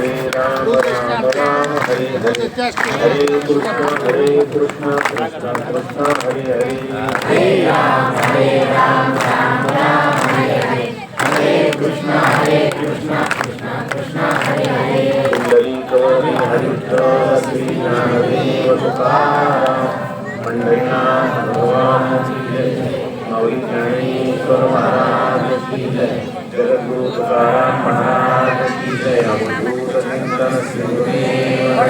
हरे राम राम राम हरे हरे हरे कृष्ण हरे कृष्ण कृष्ण कृष्ण हरे हरे पुंडलीकवरी हरिद्र श्री ज्ञानदेव तुकाराम पंढरीनाथ भगवान की जय माऊली ज्ञानेश्वर महाराज की जय जगद्गुरु तुकाराम महाराज की जय अवधूत चिंतन सिंहदेव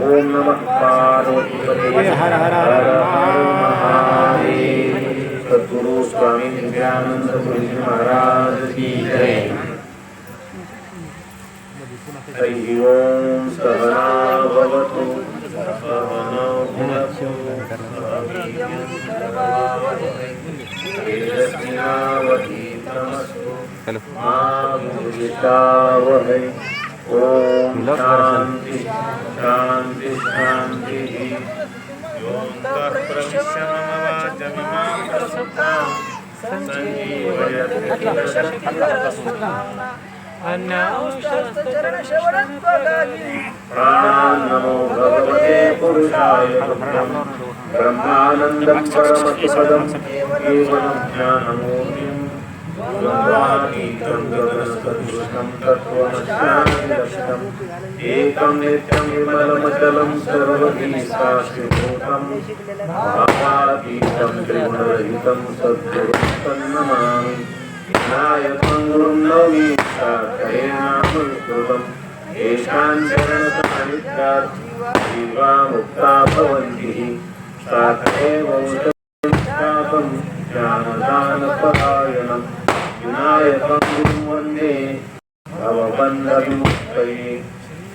ओम नमः पार्वती हर हर हर महादेव सद्गुरु स्वामी नित्यानंद गुरुजी महाराज की जय हरि ओम सहना भवतु सहनौ भुनक्तु तेजस्विनावधीतमस्तु मा विद्विषावहै ॐ शान्ति शान्ति शान्तिः। योऽन्तः प्रविश्य मम वाचमिमां प्रसुप्तां सञ्जीवयति प्राणो भगवते पुरुषाय तुभ्यं ब्रह्मानन्दं परमसुखदं केवलं ज्ञानमूर्तिं द्वन्द्वातीतं गगनसदृशं तत्त्वमस्यामिदष्टम् एकं नित्यं विमलमचलं सर्वगीताश्रीभूतं भावातीतं त्रिगुणरहितं सद्गुरुं तन्नमामि गुरुं नौमि साक्षरेणामृतम् येषां चरणसान्निध्यात् जीवा मुक्ता भवन्ति साक्षरेव शापं ज्ञानदानपरायणं विनायकं वन्दे भवबन्धविमुक्तये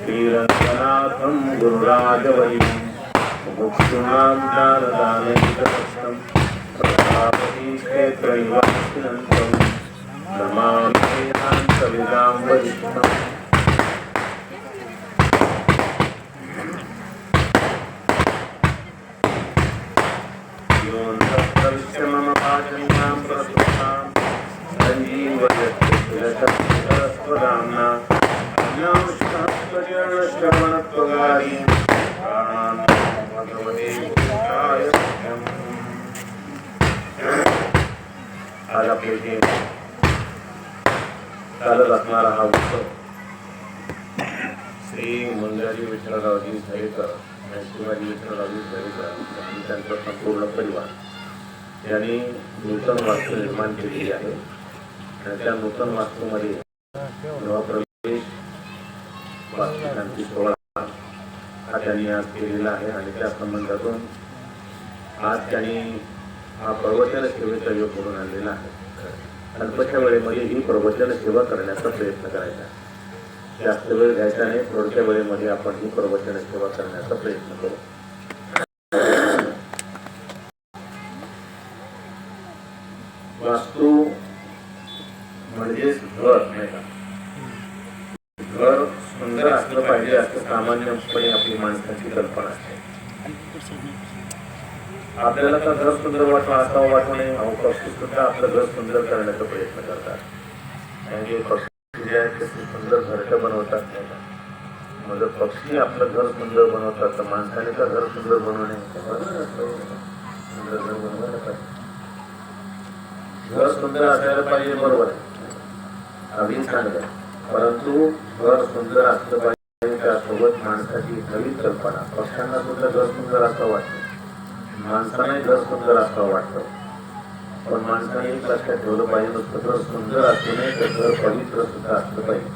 श्रीरङ्गनाथं गुरुराजवैं मुक्षूणां ज्ञानदानैककृष्णं प्रजापति नमामि वेदान्तविदां वरिष्ठम्। आज आपले जे चालत असणारा हा उत्सव श्री मंगळाजी विठ्ठलरावजी झरेकर शिवाजी विठ्ठलरावजी झरेकर आणि त्यांचा संपूर्ण परिवार यांनी नूतन वास्तू निर्माण केलेली आहे. आणि त्या नूतन वास्तूमध्ये गृहप्रवेश वास्तुशांती सोहळा त्यांनी आज केलेला आहे आणि त्या संबंधातून आज त्यांनी हा प्रवचन सेवेचा योग करून आणलेला आहे. अल्पशा वेळेमध्ये ही प्रवचन सेवा करण्याचा प्रयत्न करायचा जास्त वेळ घ्यायचा नाही थोडक्या वेळेमध्ये आपण ही प्रवचन सेवा करण्याचा प्रयत्न करू. वास्तू म्हणजेच घर नाही का? सामान्यपणे आपली माणसाची कल्पना असते. आपल्याला तर घर सुंदर वाटणं असावं वाटू नये अहो पक्षी सुद्धा आपलं घर सुंदर करण्याचा प्रयत्न करतात. आणि जे पक्षी ते सुंदर घरटं बनवतात जर पक्षी आपलं घर सुंदर बनवतात तर माणसाने तर घर सुंदर बनवणे सुंदर घर बनवायला पाहिजे घर सुंदर असायला पाहिजे बरोबर चांगलं आहे. परंतु घर सुंदर असलं पाहिजे. त्यासोबत माणसाची नवीन कल्पना. पक्ष्यांना सुद्धा घर सुंदर असं वाटतं माणसाने घर सुंदर असं वाटतं पण माणसाने एक लक्षात ठेवलं पाहिजे. नुसतं घर सुंदर असलं नाही तर घर पवित्र सुद्धा असलं पाहिजे.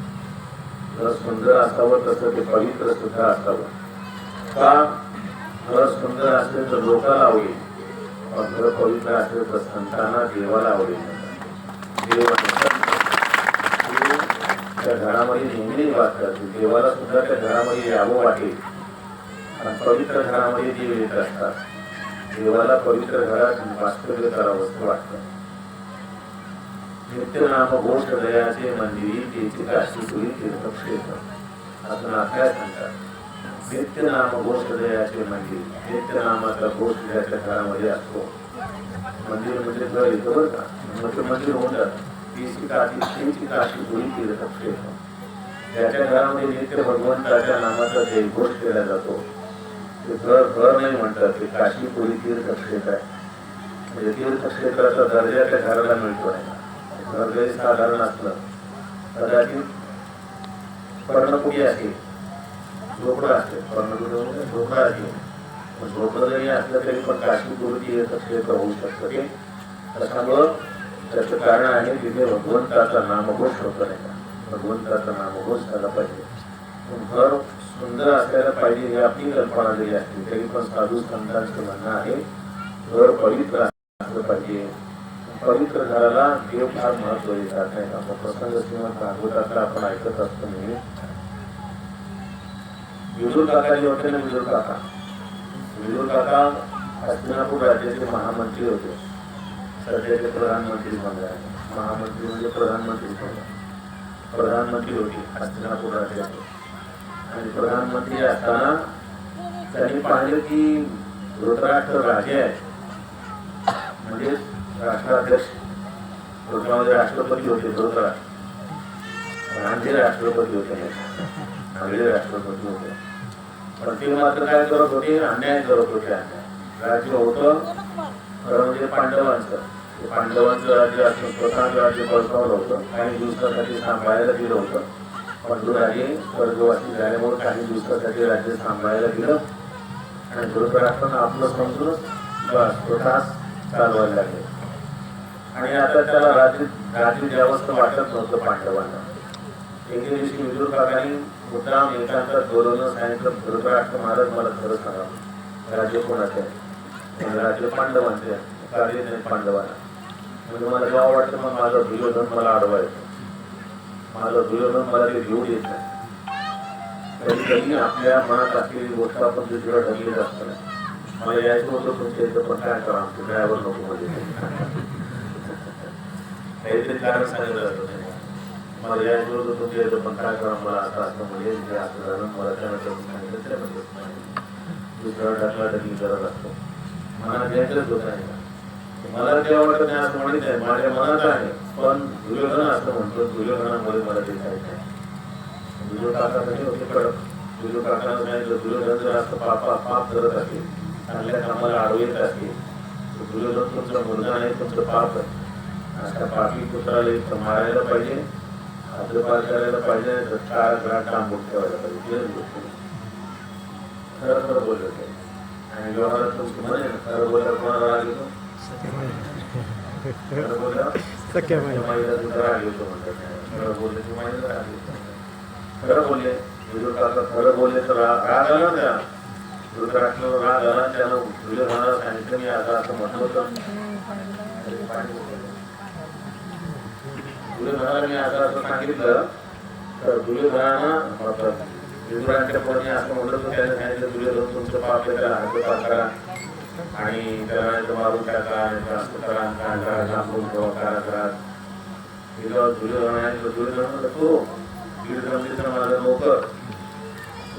घर सुंदर असावं तसं ते पवित्र सुद्धा असावं. का घर सुंदर असेल तर लोकाला आवडेल. पण घर पवित्र असेल तर संतांना देवाला आवडेल. देव त्या घरामध्ये नेहमी वास देवाला सुद्धा त्या घरामध्ये यावं वाटेल. आणि पवित्र घरामध्ये देव येत असतात. देवाला पवित्र घरात वास्तव्य करावं असं वाटतं. नित्यनाम गोष्ट दयाचे मंदिरी तेची काशी सुरी तीर्थक्षेत्र. असं नाथ्या सांगतात. नित्यनाम गोष्ट दयाचे मंदिर. नित्यनामाचा गोष्ट ज्याच्या घरामध्ये असतो. मंदिर म्हणजे घर येतं बरं का? मग ते मंदिर होऊन जातं. तीची काठी तीची काठी गुरी तीर्थक्षेत्र ज्याच्या घरामध्ये नित्य भगवंताच्या नामाचा जयघोष केला जातो. ते घर घर नाही म्हणतात ते काशीपुरी तीर्थक्षेत्र आहे. म्हणजे तीर्थक्षेत्राचा दर्जा त्या घराला मिळतो आहे. घर जरी साधारण असलं कदाचित पर्णकुटी असेल झोपडं असेल पर्णकुटी म्हणजे झोपडं असेल. झोपडं जरी असलं तरी पण काशीपुरी तीर्थक्षेत्र होऊ शकतं ते. त्याच्यामुळं त्याचं कारण आहे तिथे भगवंताचा नामघोष होतो नाही का? भगवंताचा नामघोष झाला पाहिजे. घर सुंदर असायला पाहिजे ही आपली कल्पना जरी असते. तरी पण साधू संतांचं म्हणणं आहे घर पवित्र असलं पाहिजे. पवित्र घराला देव फार महत्त्व देतात नाही का? प्रसंग किंवा भागवतातला आपण ऐकत असतो नेहमी. विजूर काका जे होते ना विजूर काका विजूर काका हस्तिनापूर राज्याचे महामंत्री होते. सध्याचे प्रधानमंत्री बनले महामंत्री म्हणजे प्रधानमंत्री बनले प्रधानमंत्री होते. हस्तिनापूर राज्याचे. आणि प्रधानमंत्री असताना त्यांनी पाहिलं की धृतराष्ट्र राजे आहेत. म्हणजे राष्ट्राध्यक्ष. धृतरामध्ये राष्ट्रपती होते धृतराष्ट्र गांधी राष्ट्रपती होते. नाही आगळे राष्ट्रपती होते. पण ते मात्र काय करत होते? अन्याय करत होते. अन्याय राज्य होतं. खरं म्हणजे पांडवांचं. पांडवांचं राज्य असून स्वतःचं राज्य बळकावलं होतं काही दिवसासाठी सांभाळायला दिलं होतं. पांडुराजे स्वर्गवासी झाल्यामुळे काही दिवसासाठी राज्य सांभाळायला दिलं. आणि धृतराष्ट्रानं आपलं समजून स्वतःच चालवायला लागले. आणि आता त्याला राज्य राज्य द्यावंसं वाटत नव्हतं पांडवांना. एके दिवशी विदुर काकांनी मुद्दाम एकांतात बोलवणं सांगितलं धृतराष्ट्र महाराज मला खरं सांगा. राज्य कोणाचं आहे राज्य पांडवांचे कार्य पांडवांना. म्हणजे मला जेव्हा वाटतं मग माझा दुर्योधन मला अडवायचं. माझा दुर्योधन मला ते घेऊ देत नाही. कधी कधी आपल्या मनात असलेली गोष्ट आपण दुसरीला ढकलत नाही मला यायचं होतं तुमच्या इथं पण काय करा आमचं ड्रायव्हर नको म्हणजे काहीतरी कारण सांगितलं जातं. नाही. मला यायचं होतं तुमच्या इथं पण काय करा मला असं असं म्हणजे असं झालं मला त्यानंतर सांगितलं दुसरा ढकला ढकली करत असतो. मनात यायचंच होत मला तेव्हा वाटत मी असं म्हणत आहे माझ्या मनात आहे. पण दुर्योधन असं म्हणतो दुर्योधनामुळे मला ते काय नाही दुर्यो काका कसे होते कडक दुर्यो काकाला सांगितलं दुर्योधन जर असं पाप पाप करत असेल चांगल्या कामाला अडवत असेल तर दुर्योधन तुमचा मुलगा नाही तुमचं पाप आहे. अशा पापी पुत्राला इथं मारायला पाहिजे आपलं करायला पाहिजे तर काळ घरात काम बोट ठेवायला पाहिजे. खरं खरं बोललं ते आणि व्यवहारात तुमचं म्हणे खरं बोलायला कोणाला राग येतो? सख्या खरं बोलले खरं बोलले तर राग आला त्या धृतराष्ट्राला राग आला त्यानं दुर्योधनाला सांगितलं मी आता असं म्हटलं होतं दुर्योधनाला मी आता असं सांगितलं तर दुर्योधनानं दुर्योधनाच्या विदुरांच्या असं म्हटलं तर त्याने सांगितलं दुर्योधन तुमचं पाप त्याला पाप करा आणि त्याला लांबून हे दुर्योधन दुर्योधन माझा नोकर.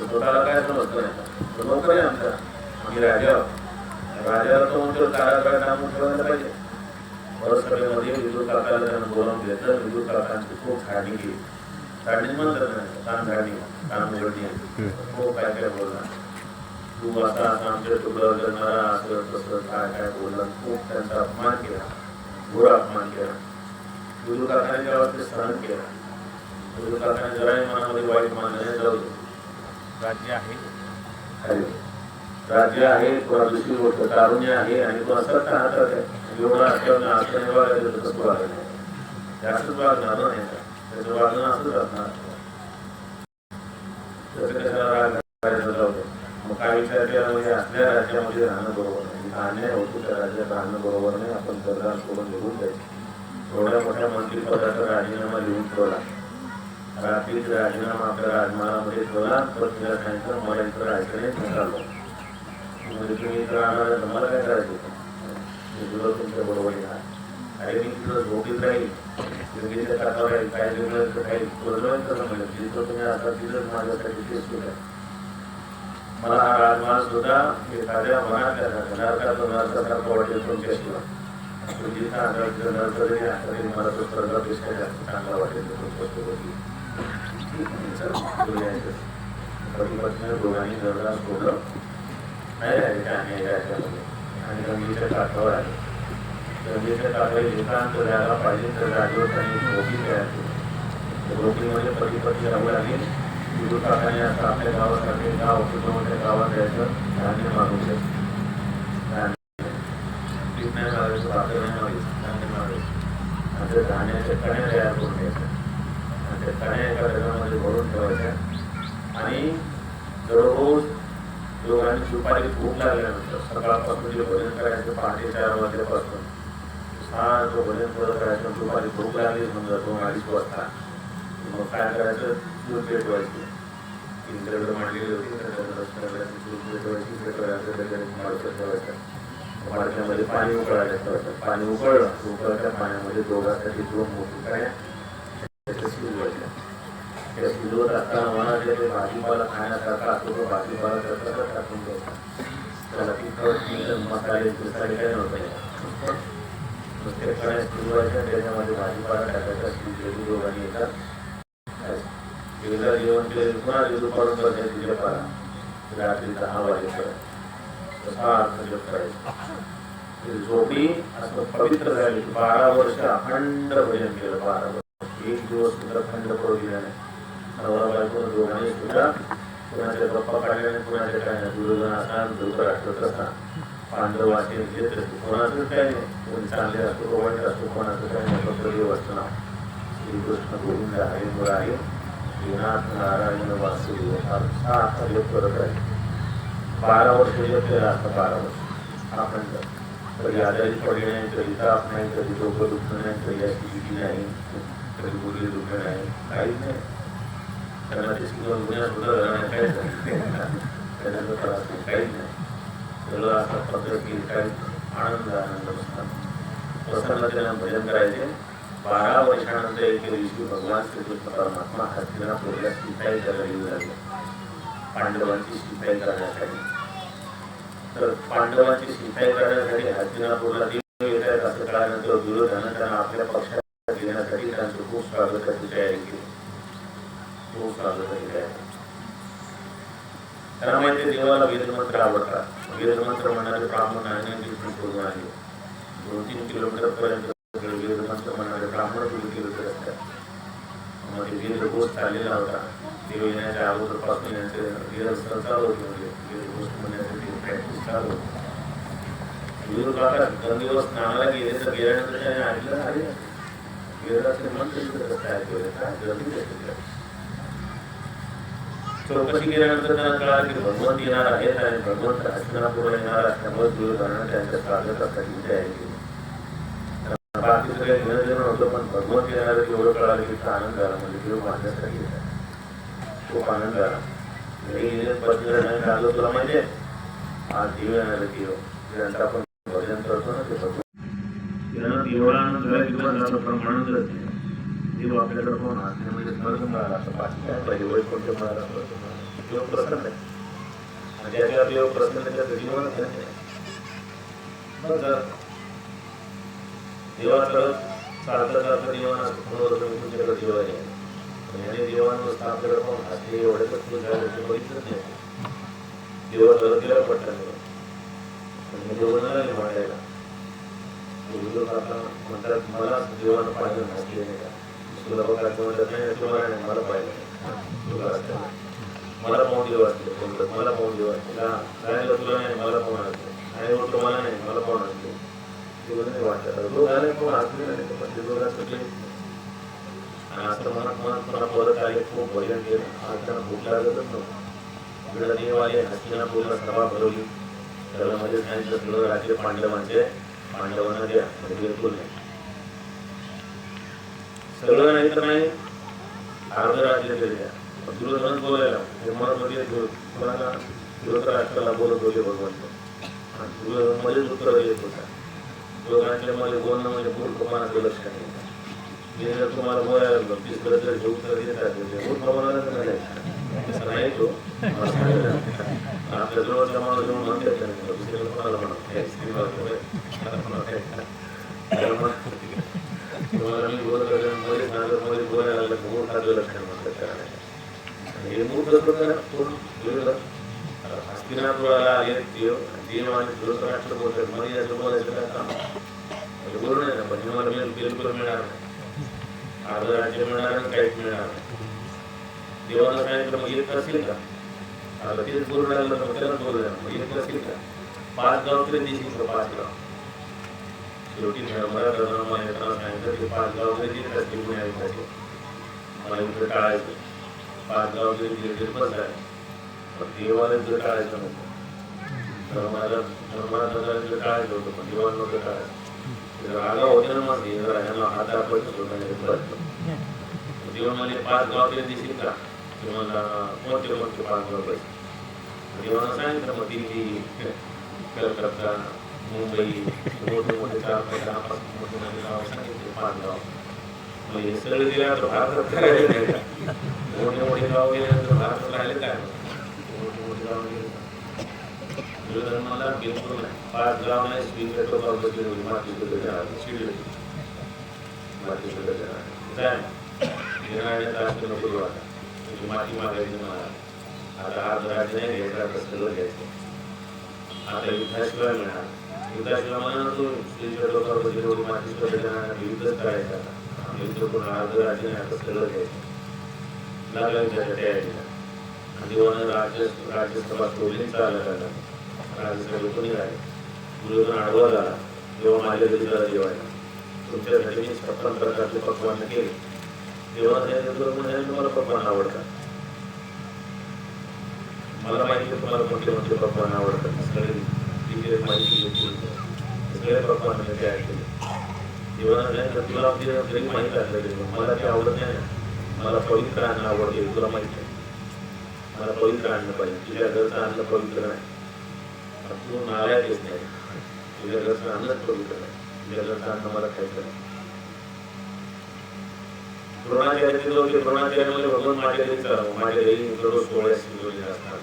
तो स्वतःला काय समजतो नाही. तो नोकर आहे आमचा आम्ही राजा. राजाला तो म्हणतो कारागृहात लांबून ठेवायला पाहिजे. परस्परेमध्ये विदुर काकाला त्यानं बोलावून घेतलं काकांची खूप केली म्हणतात नाही कान उघडणी खूप काय काय बोलला तू आता आमच्या तुकडं जगणारा असं तसं काय काय बोलला खूप त्यांचा अपमान केला घोर अपमान केला गुरु काकाने जेव्हा ते सहन केलं विदुर काकाने जराही मनामध्ये वाईट मानले जाऊ दे. राज्य आहे हरी. राज्य आहे दुसरी गोष्ट तारुण्य आहे आणि तो असतात का हातात आहे एवढा असल्यानं असं नाही वागायचं तर कसं वागायचं जास्तच वागणार नाही त्याचं वागणं असंच असणार त्याचं कशाला राग मग काय राज्यामध्ये राहणं बरोबर नाही. जिथं अन्याय होतो त्या राज्यात राहणं बरोबर नाही आपण सरदार सोडून निघून जायचं. एवढ्या मोठ्या मंत्रिपदाचा राजीनामा लिहून ठेवला. रात्रीच राजीनामा आपल्या राजमानामध्ये ठेवला पत्नीला सांगितलं मला इथं राहायचं नाही मी चाललो म्हणजे तुम्ही इथं राहणार आहे तर मला काय करायचं होतं? तुला तुमच्या बरोबर येणार अरे मी तुला झोपीत राहील जिंदगीच्या काठावर राहील काय जिंकलं काही बरोबर कसं म्हणलं जिथं तुम्ही आता तिथंच माझ्यासाठी तेच केलं. मला हा राजमाल सुद्धा एखाद्या मनात नरकाचं नरकासारखं वाटेल तुमच्याशिवाय सुधीरचा जरी असला तरी मला तो स्पर्धापेक्षा जास्त चांगला वाटेल दोघांनी जरा सोडलं नाही राहिले काय नाही याच्यामध्ये आणि गंगेच्या काठावर आले. गंगेच्या काठावर एकांत राहायला पाहिजे तर जागेवर त्यांनी झोपी तयार केली. झोपीमध्ये पती राहू लागली. विदू काकाने आता आपल्या गावासारखे गाव कुटुंबाच्या गावात जायचं धान्य मागवलं शकतो पीक नाही मागायचं भाकर नाही मागायचं धान्य मागायचं आणि त्या धान्याच्या कण्या तयार करून घ्यायच्या आणि त्या कण्या एका डब्यामध्ये भरून ठेवायच्या आणि दररोज दोघांनी दुपारी भूक लागल्यानंतर सकाळपासून जे भजन करायचं पहाटे चार वाजल्यापासून सारखं भजन पुढं करायचं दुपारी भूक लागली समजा दोन अडीच वाजता मग काय करायचं दूध पेटवायची इंद्रकडे मांडलेली होती त्याच्यावर रस्त्याकडे दूध पेटवायची पेटवायचं त्याच्याकडे माडकं ठेवायचं माडक्यामध्ये पाणी उकळायला ठेवायचं पाणी उकळलं उकळत्या दोघांसाठी दोन मोठी काय? त्याच्या शिजवायच्या त्या शिजवत असताना मनातले ते भाजीपाला खाण्यासारखा असतो तो भाजीपाला त्याच्यात टाकून द्यायचा त्याला तिखट मीठ मसाले मसाले काही नव्हते. नुसते कण्या त्याच्यामध्ये भाजीपाला टाकायचा शिजलेली दोघांनी येतात. एकदा जेवण केलं पुन्हा जेवण पडून बसायचं तुझ्या पारा रात्री दहा वाजेपर्यंत. तसा अर्थ जप करायचा झोपी असं पवित्र झाली. बारा वर्ष अखंड भजन केलं बारा वर्ष. एक दिवस सुद्धा खंड पडू दिला नाही. नवरा बायको दोघांनी सुद्धा कुणाच्या गप्पा काढल्या नाही कुणाच्या काय नाही. दुर्योधन असा धृतराष्ट्र तसा. पांडव वाटे घेत कोणाचं काय नाही. कोणी चांगले असतो वाईट असतो कोणाचं काय नाही. फक्त देव असतं नाव. श्रीकृष्ण गोविंद हरे आहे. श्रीनाथ नारायण वासुदेव. हा करत आहे. बारा वर्ष जप केला असता बारा वर्ष. आपण कधी आजारी पडले नाही कधी ताप नाही कधी डोकं दुखणं नाही कधी ऍसिडिटी नाही कधी गुडघे दुखणं नाही काहीच नाही. त्यांना ते शिकवून गुन्ह्या सुद्धा काहीच नाही. त्रास नाही काहीच नाही. सगळं असं पद्धती काही आनंद आनंद प्रसन्न त्याला भजन करायचे. बारा वर्षानंतर एक दिवशी भगवान श्रीकृष्ण परमात्मा हस्तिनापूरला शिपाई करायला येऊ लागले पांडवांची शिपाई करण्यासाठी. तर पांडवांची शिपाई करण्यासाठी हस्तिनापूरला देव येत आहेत असं कळल्यानंतर दुर्योधनानं त्यांना आपल्या पक्षात घेण्यासाठी त्यांचं खूप स्वागताची तयारी केली. खूप स्वागताची तयारी त्यांना माहिती देवाला वेदमंत्र आवडतात. वेदमंत्र म्हणणारे ब्राह्मण आणि शोधून दोन तीन किलोमीटर पर्यंत वेदमंत्र म्हणणारे ब्राह्मण सुरू केले होते रस्त्यात मग ते वेद घोष चाललेला होता देव येण्याच्या अगोदरपासून यांचे वेद चालू होते म्हणजे वेद घोष म्हणण्यासाठी प्रॅक्टिस चालू दोन दिवस स्नानाला गेले तर गेल्यानंतर त्याने ऐकलं अरे वेदाचे मंत्र कसं काय केलं काय गर्दी चौकशी केल्यानंतर त्यांना कळालं की भगवंत येणार आहेत आणि भगवंत हस्तिनापूर येणार असल्यामुळे दुर्योधनानं त्यांच्या स्वागतासाठी तयारी केली बाकी सगळे घेणं देणं होतं पण भगवंत येणार एवढं कळालं की आनंद झाला. म्हणजे देव माझ्यासाठी खूप आनंद झाला. घरी पत्नी आलो तुला माहिती आहे. आज देव येणार देव. ज्यांचं आपण भजन करतो ना ते भगवंत त्यानं देवाला आनंद झाला की बस झालं पण आनंदच नाही. देव आपल्याकडे कोण असणे म्हणजे स्वर्ग मिळाला असं बाकी काय पाहिजे वैकुंठ मिळाला देव प्रसन्न आहे. आणि देव प्रसन्न आहे त्याचं जीवनच आहे. देवाकडं चालता चालता देवाना समोर तुमच्याकडे देव आहे पण देवानं आपल्याकडे कोण हसले एवढे तर तुझं झालं ते बघितलंच नाही. देवा जगतीला पटलं पण म्हणायला म्हणतात मला देवानं पाहिजे नसते. नाही तुला बघायचं म्हणतात नाही तुम्हाला नाही मला पाहिजे. तुला मला पाहून देव असले बोलतात मला पाहून देव असले तुला नाही मला पाहून असले आणि बोलतो मला नाही मला पाहून असले तुला नाही वाटत लोक आले कोण असले नाही पण ते आणि असं मनात मनात मला परत आले खूप भजन केलं. आज त्यांना भूक लागतच नव्हतं. इकडे देव आले सभा भरवली. त्याला मध्ये सांगितलं तुला राज्य पांडवांचे पांडवांना द्या म्हणजे बिलकुल नाही. सगळं नाही तर नाही अर्ध राज्य तरी द्या पण बोलायला हे म्हणत होते बोलत होते भगवंत. आणि दुर्योधन मध्येच उत्तर येत होता. दोघांच्या मध्ये बोलणं म्हणजे मूर्खपणाचं लक्षण लक्ष नाही vienen a tomar los pies por detrás, yo gusta venir atrás, dice, por favor, ahora te la ¿Está hecho? Ahora, pero luego estamos hablando de un momento, pero si tienes que tomar la mano, es que va a comer, la mano, ஆஸ்தினா அஸ்தி நாட்டு மரியாதை மரியாதை பண்ணி மரம் பிள்ளைகள் மேலே अर्ध राज्य मिळणार नाही काहीच मिळणार नाही. देवाला सांगितलं मग येत असेल का? आता तेच बोलून राहिलं तर मग त्यालाच बोलू द्या. मग येत असेल का? पाच गाव तरी देशील का पाच गाव. शेवटी मला मला येताना सांगितलं की पाच गाव तरी देत असतील मिळायसाठी मला इथं टाळायचं पाच गाव जरी दिले बस आहे पण देवाला जर टाळायचं नव्हतं. तर मला मला जर टाळायचं होतं पण देवाला नव्हतं टाळायचं जर आगाव होते ना मग हे जरा ह्यांना हात दाखवायचं होतं आणि हे बसलं देवा मला पाच गाव तरी देशील का ते मला कोणते कोणते पाच गाव पाहिजे देवानं सांगितलं मग दिल्ली कलकत्ता मुंबई मोठे मोठे चार पाच दहा पाच मोठे मोठे गाव सांगितले पाच गाव मग हे सगळे दिले तर भारतात काय राहिले नाही का? मोठे मोठे गाव गेल्यानंतर भारतात राहिले काय मोठे मोठे गाव गेले पाच गाव नाही स्वीट येतो गाव बदली माती बदल शिडली माती बदल काय? घेणाऱ्याचा असं नको तुझी माती मागायची मला. आता अर्ध राज्य नाही घ्यायचं आता सगळं घ्यायचं. आता युद्धाशिवाय मिळणार युद्धाशिवाय ना तो स्त्रीच्या लोकांवर बदली एवढी माती बदलणार युद्धच करायचं युद्ध करून अर्ध राज्य नाही आता सगळं घ्यायचं. लागलं त्याच्या तयारीला. आणि राज्य राज्यसभा सोडली चालत आला. राज्यसभा कोणी राहिले गुरुजन आडवा झाला तेव्हा माझ्या घरी जरा जेवायला तुमच्यासाठी मी छप्पन प्रकारचे पकवान केले. तेव्हा म्हणजे तुम्हाला पकवान आवडतात. मला माहिती आहे तुम्हाला कोणते कोणते पकवान आवडतात. सगळे माहिती घेतली सगळे पकवान मी तयार केले. तेव्हा तुला माहीत असलं मला ते आवडत नाही. मला पवित्र अन्न आवडते तुला माहिती आहे. मला पवित्र आणलं पाहिजे. तुझ्या घरचं अन्न पवित्र नाही. तू नारायण येत नाही तुझ्या घरचं अन्नच पवित्र तुझ्या घरचं अन्न मला खायचं होते द्रोणाचार्य म्हणजे भगवान माझ्या घरी करावं माझ्या घरी दररोज सोहळ्या शिजवलेल्या असतात.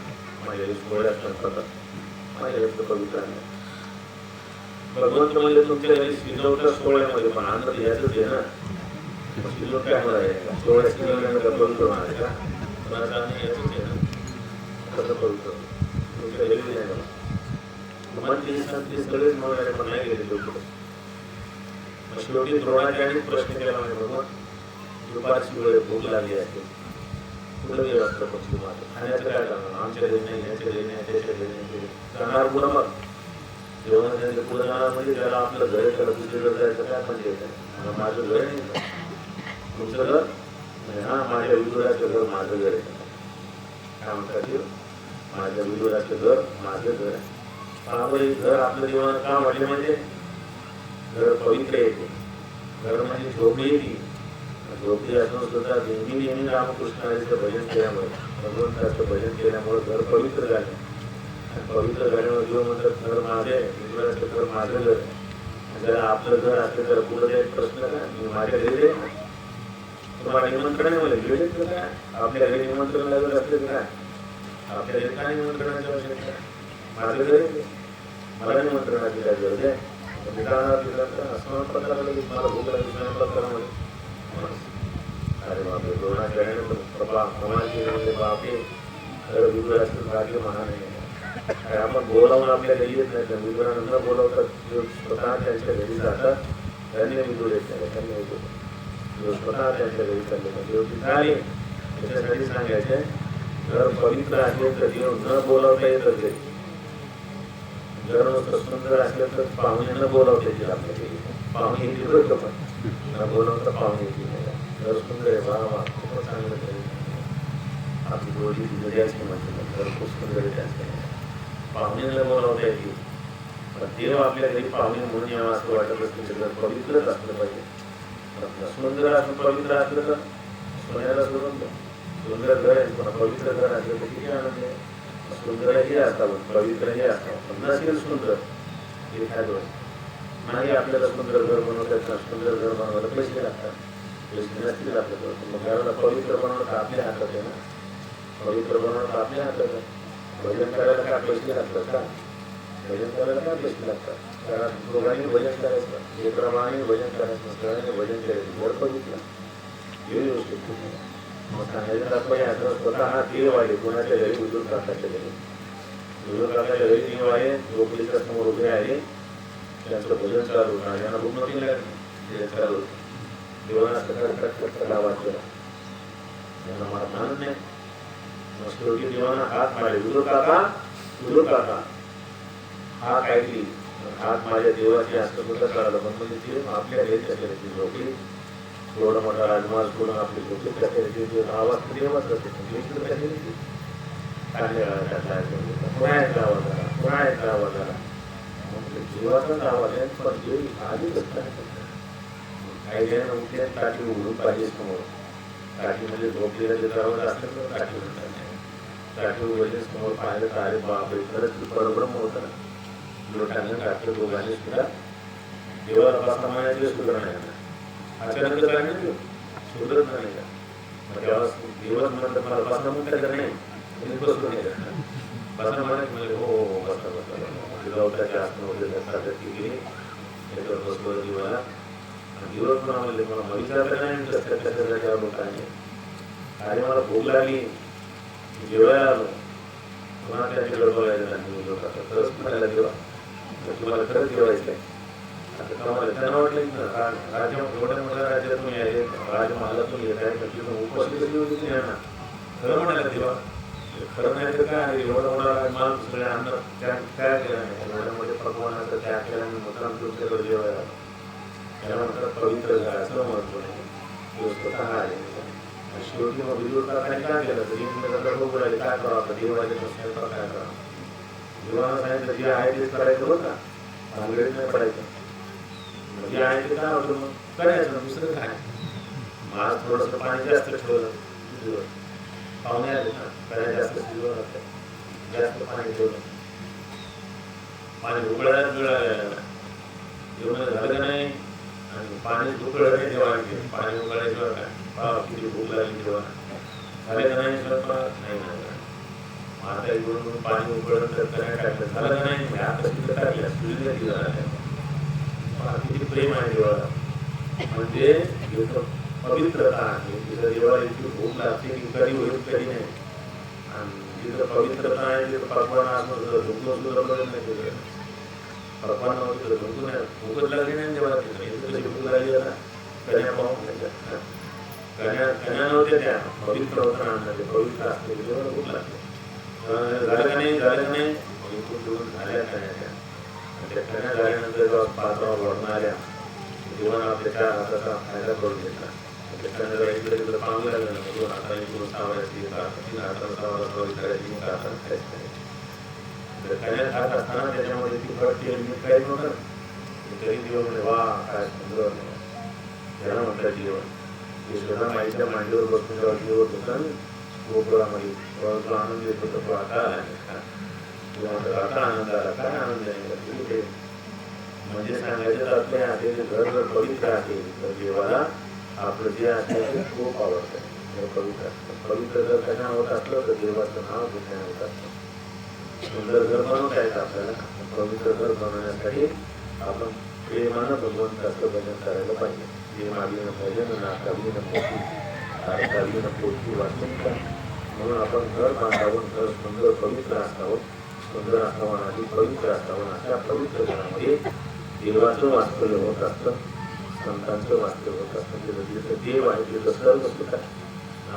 माझ्या घरी सोहळ्या असतात माझ्या घरचं पवित्र अन्न भगवंत म्हणजे तुमच्या घरी शिजवतं सोहळ्यामध्ये पण अन्न द्यायचंच आहे ना. शिजवून काय आहे? सोहळ्या शिजवल्यानं का? पवित्र आहे याचंच आहे ना. कसं पवित्र तुमच्या घरी नाही का मन ते सांगते सगळेच म्हणून पण नाही गेले लोक मग शेवटी द्रोणाचार्य प्रश्न केला म्हणजे भगवान दुपारची वेळ भूक लागली आहे. कुठं गेलं असतं पक्षी माझं खाण्याचं काय करणार? आमच्या घरी नाही याच्या घरी नाही त्याच्या घरी नाही करणार पुढं मग जेवण त्यांचं पुढे म्हणजे त्याला आपलं घर आहे, त्याला दुसरीकडे जायचं काय म्हणजे येत नाही मला माझं घर नाही. का? तुमचं घर? हा माझ्या विदुराचं घर माझं घर आहे. काय म्हणतात ते? माझ्या विदुराचं घर माझं घर आहे. त्यामुळे घर आपलं जीवनात का वाटले म्हणजे घर पवित्र येते. घर म्हणजे झोपडी येते. झोपडी असून सुद्धा नेहमी नेहमी रामकृष्णाचं भजन केल्यामुळे भगवंताचं भजन केल्यामुळे घर पवित्र झालं. आणि पवित्र झाल्यामुळे जीव म्हणतात घर माझे विदुराचं घर माझं घर. जर आपलं घर असलं तर पुढे जाईल प्रश्न काय मी माझ्या घरी तुम्हाला निमंत्रण आहे मला गेले तर काय आपल्या घरी निमंत्रण लागत असले तर काय? आपल्या घरी काय निमंत्रणाची आवश्यकता माझं घरी मला निमंत्रणाची काय गरज आहे मी जाणार तर लागेल. मला भूक लागली स्वयंपाक करा अरे बापरे द्रोणाचार्याने तर प्रभा कमाल केली म्हणजे बापरे. खरं राज्य महान आपण बोलावून आपल्या घरी येत नाही तर न बोलावतात. जो स्वतः त्यांच्या घरी जातात त्यांनी विदूर येत नाही त्यांनी विदूर जो स्वतः त्यांच्या घरी चालले तर शेवटी काय त्याच्यासाठी सांगायचंय पवित्र आहे तर देव न बोलावता येत घरी जर नुसतं सुंदर असलं तर पाहुण्यांना बोलावता येतील आपल्या घरी पाहुणे येतील बरं का पण? न बोलावता पाहुणे येतील नाही सुंदर आहे वा वा खूपच चांगलं घर आहे. आपली जोडी घरी असते म्हणजे तर खूप सुंदर आहे पाहुण्यांना बोलावता येतील पण देव आपल्या घरी पाहुणे म्हणून यावं असं वाटत असतं ते घर पवित्रच असलं पाहिजे. आपलं सुंदर असं पवित्र असलं तर सोन्याला सोडून द्या. सुंदर घर आहे पण पवित्र घर असलं तर किती आनंद आहे. सुंदर हे असावं पवित्रही असावं पण नसेल सुंदर हे काय नाही आपल्याला सुंदर घर बनवतात ना सुंदर घर बनवायला पैसे लागतात. पैसे नसतील आपल्याकडे. मग घराला पवित्र बनवणं तर आपल्या हातात आहे ना? पवित्र बनवणं तर आपल्या हातात आहे. भजन करायला काय पैसे लागतात का? भजन करायला काय पैसे लागतात? कारण दोघांनी भजन करायचं. एकाप्रमाणे भजन करायचं सगळ्यांनी भजन करायचं. घर पवित्र. हे व्यवस्थित मग स्वतः देव आहे कोणाच्या घरी काकाच्या घरी काकाच्या घरी आहे समोर उभे आहे त्यांचं भजन चालू भूक नव्हती लागली चालू सकाळ कटकट आवाज केला मला भान नाही मग शेवटी देवाना हात मारे काका हुजूर काका हात ऐकली हात माझ्या देवाची असं कुठं कळालं पण म्हणजे ती आपल्या घरी कशाला झोपली. एवढा मोठा राजमास करून आपली झोपली कशाला ती आवाज प्रेमच देवाच इकडे चांगल्या गावाचा काय पुन्हा आवाज आला. पुन्हा एकदा आवाज आला. जीवाचाच आवाज आहे पण देव आधी काही जण उठले काठी उघडून पाहिजे समोर. काठी म्हणजे झोपलेला जे दरवाजा असेल तर काठी म्हणतात काठी उघडले समोर पाहिलं तर अरे बापरे खरंच परब्रह्म होतं लोटांना टाकलं दोघांनी सुद्धा देवाला पाच महिन्याची नाही. झाला. नाही का? म्हणतात मला पाच मिनिटं तर नाही मी बसलो नाही पाच महिन्यात म्हणजे हो हो बसा बसा गवताच्या आसनं म्हणजे वगैरे केली त्याच्यावर बसलो दिवाला दिवस पण म्हणले मला विचारलं नाही कसं कसं त्याच्यावर लोकांनी आणि मला भूक लागली. मी जेवायला आलो. बघायला लागली. खरंच म्हणायला देवा तर तुम्हाला खरंच जेवायचं आहे. त्यांना वाटलं की राज्य एवढ्या मोठ्या राज्यातून यायचे राजमहालातून येत आहे तर उपस्थित होती यांना खरं म्हणायला देवा खरं नाही तर काय एवढा मोठा राजमहाल सगळे अन्न त्या काय केलं नाही एवढ्या मोठे त्या केल्याने मुद्दाम तुमच्याकडे जेवायला त्याला म्हणतात पवित्र असं महत्त्व नाही स्वतः आले शेवटी मग काय केलं तर इंद्राला राहिले काय करावं आता देवाचे काय करावं देवानं सांगितलं जे आहे तेच करायचं बरं का नाही पडायचं. जे आहे ते काय मग? करायचं दुसरं काय? मग थोडंसं पाणी जास्त ठेवलं पाहुणे आले ना पाणी जास्त शिजवलं लागतं जास्त पाणी ठेवलं. पाणी उकळायला मिळालं. जेवण झालं नाही? आणि पाणी उकळलं नाही तेव्हा पाणी उकळायचं काय? पाव किती भूक लागली तेव्हा झालं का नाही स्वयंपाक? नाही झालं. मग पाणी उकळलं तर काय टाकलं झालं नाही? आता तिथं टाकलं. सुरीला दिला किती प्रेम आहे देवाला? म्हणजे पवित्रता आहे. तिथं देवाला इतकी भूक लागते की कधी होईल कधी नाही. आणि तिथं पवित्रता आहे तिथं पकवान असं झुकलं सुद्धा बघत नाही तिथं. भगवान नव्हतं झुंकून भूकच लागली नाही देवाला तिथं. कशी भूक लागली ना कन्या पाहून त्यांच्या. कन्या कन्या नव्हत्या त्या. पवित्र होतं आणणार पवित्र असते. देवाला भूक लागते. झालं का नाही? झालं का नाही? झाल्या कन्या त्या आणि झाल्यानंतर जेव्हा पात्रावर वाढणाऱ्या आल्या आपल्या चार हाताचा फायदा करून घेतला त्या जरा इकडे तिकडे पाहून लागलं ना दोन हाताने इकडून तीन हाताने सावरा करायची मग हाताने खायची खात असताना त्याच्यामध्ये ती फटकी मीठ काही नव्हतं तरी जीवन म्हणजे वा काय सुंदर त्याला म्हटलं जीवन ते सुद्धा माईच्या मांडीवर बसून जेव्हा जीवत होतं ना गोकुळामध्ये तो आनंद येत होता तो आता आला किंवा आनंद आला काय आनंद आहे म्हणजे सांगायचं तात्पर्य आहे ते घर जर पवित्र आहे तर देवाला आपलं जे आहे ते खूप आवडतं. जर पवित्र असतं. पवित्र जर कशा होत असलं तर देवाचं नाव घेण्याने होत असतं. सुंदर घर बनवता येतं आपल्याला. पवित्र घर बनवण्यासाठी आपण प्रेमानं भगवंताचं भजन करायला पाहिजे. जे आलीनं भजन नाकालीनं पोटी तारकालीनं पोटी वाचून म्हणून आपण घर बांधावं घर सुंदर पवित्र असावं. सुंदर असावं आणि पवित्र असावं अशा पवित्र घरामध्ये देवाचं वास्तव्य होत असतं. संतांचं वास्तव्य होत असतं. म्हणजे म्हणजे ते जसं देव आहे तिथं सर्व सुख आहे.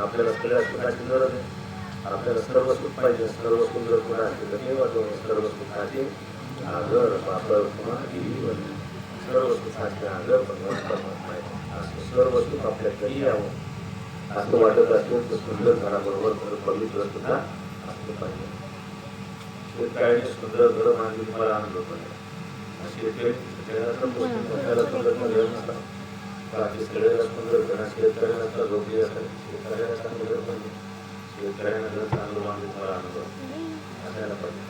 आपल्याला सगळ्या सुखाची गरज आहे. आपल्याला सर्व सुख पाहिजे. सर्व सुंदर गुण असते तर देवाजवळ सर्व सुखाचे आगर बापर किंवा जीवन. सर्व सुखाचे आगर भगवान परमात्मा आहे असं सर्व सुख आपल्या घरी यावं. असं वाटत असेल तर सुंदर घराबरोबर तर पवित्र सुद्धा असलं पाहिजे. शेतकऱ्याने सुंदर घर बांधली मला आनंद होतो. शेतकरी बाकी सगळ्याला सुंदर घर तर झोपली असतात शेतकऱ्याला चांगलं घर पाहिजे. शेतकऱ्यांना चांगलं बांधून मला अनुभव असायला पाहिजे.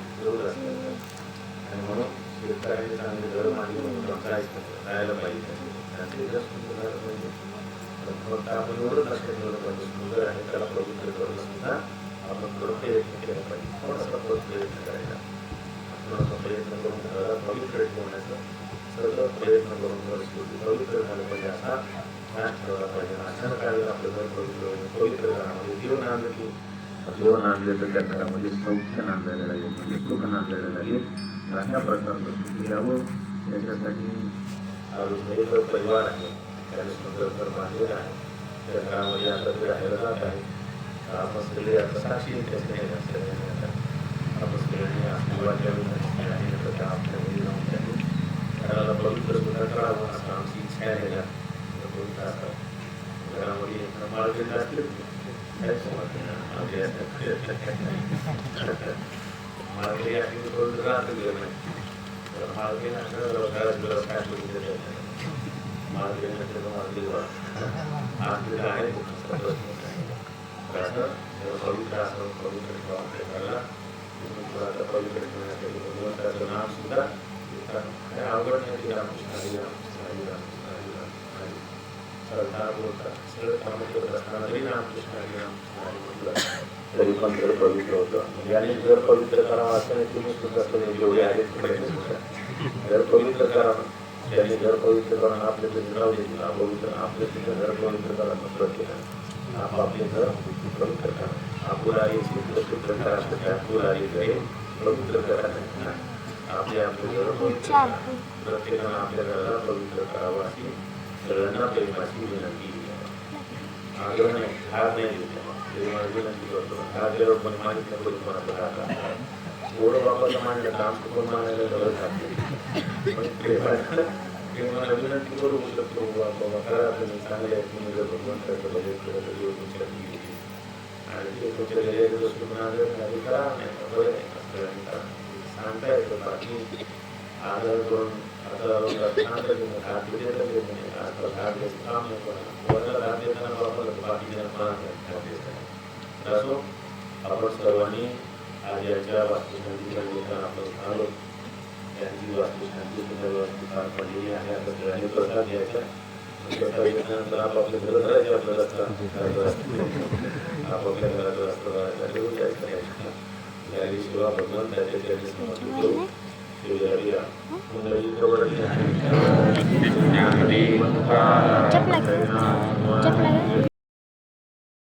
आणि म्हणून शेतकऱ्यांनी चांगले घर बांधली म्हणून काय राहायला पाहिजे. त्यांचे घर सुंदर पाहिजे. फक्त आपण एवढंच लक्षात ठेवलं पाहिजे. सुंदर आहे त्याला पवित्र करून सुद्धा आपण थोडं प्रयत्न केला पाहिजे. थोडासा प्रयत्न करायचा. थोडासा प्रयत्न करून घराला पवित्र ठेवण्याचा सगळं प्रयत्न करून घर पवित्र झालं पाहिजे असा ध्यान ठेवला पाहिजे. अशा काळाला आपलं घर पवित्र पवित्र घरामध्ये जीवन की जीवन आणले तर त्या घरामध्ये सौख्य नांदायला लागेल म्हणजे सुख नांदायला लागेल. अशा प्रकारचं सुख यावं त्याच्यासाठी अजून परिवार आहे. त्याला सुंदर घर बांधलेला आहे. त्या घरामध्ये आता ते राहायला जात आहे आपण सगळे आता साक्षी त्याचे आता आपण सगळ्यांनी आशीर्वाद द्यावे आणि नंतर त्या आपल्या घरी जाऊन त्यांनी घराला पवित्र सुद्धा करावं असं आमची इच्छा आहे का पवित्र असावं घरामध्ये माळकरी असतील काय माळकरी असली तर पवित्र राहत गेलं नाही तर माळकरी नसलं घरात दिवस काय पवित्र माळकरी नसलं तर माळकरी आमचे पवित्र असं पवित्र ठेवा आता पवित्र ठेवण्यासाठी भगवंताचं नाम सुद्धा काय अवघड नाही की रामकृष्ण हरी रामकृष्ण हरी रामकृष्ण हरी रामकृष्ण हरी सरदार सगळं काम करत असताना जरी रामकृष्ण हरी रामकृष्ण हरी म्हटलं. तरी पण पवित्र होतं. म्हणजे याने जर पवित्र करावं असं तुम्ही सुद्धा तुम्ही जेवढे आहेत तिकडे पवित्र करावं त्यांनी जर पवित्र करून आपले तिथे राहू पवित्र अपवित्र आपले तिथे जर पवित्र करावं प्रत्येकाने आपापले घर पवित्र करा आपुलाही शुद्ध शुद्ध करा त्या आपुलाही गए पवित्र करा आपले आपले घर पवित्र. प्रत्येकानं आपल्या घराला पवित्र करावं अशी सगळ्यांना प्रेमाची विनंती. आग्रह नाही हार नाही प्रेमाची विनंती करतो. दिल्यावर पण मागितलं तरी कोणाचं राहता गोड बापाचं तर आमचं पण मानायला गरज लागते पण प्रेमाला प्रेमाला शकतो बाबा चांगले भगवंताचं बजेट आणि ते तुमच्या करा नाही बरं नाही सांगता येतं बाकी करून आता सांगता हात नाही. हात काम नाही कोणाला. कोणाला हात देताना हात देत नाही. असो आपण सर्वांनी आज याच्या वास्तुशांतीच्या आपण आलो त्यांची वास्तुशांती सुद्धा व्यवस्थित पार पडलेली आहे आता सगळ्यांनी प्रसाद घ्यायचा प्रसाद घेतल्यानंतर आपापल्या घरात राहायचे आपल्याला आपापल्या घरात रस्ता राहायचा ठेवून जायचं त्यावेळी शिवा भगवान त्याच्या चरणी समर्पित करू शिवजय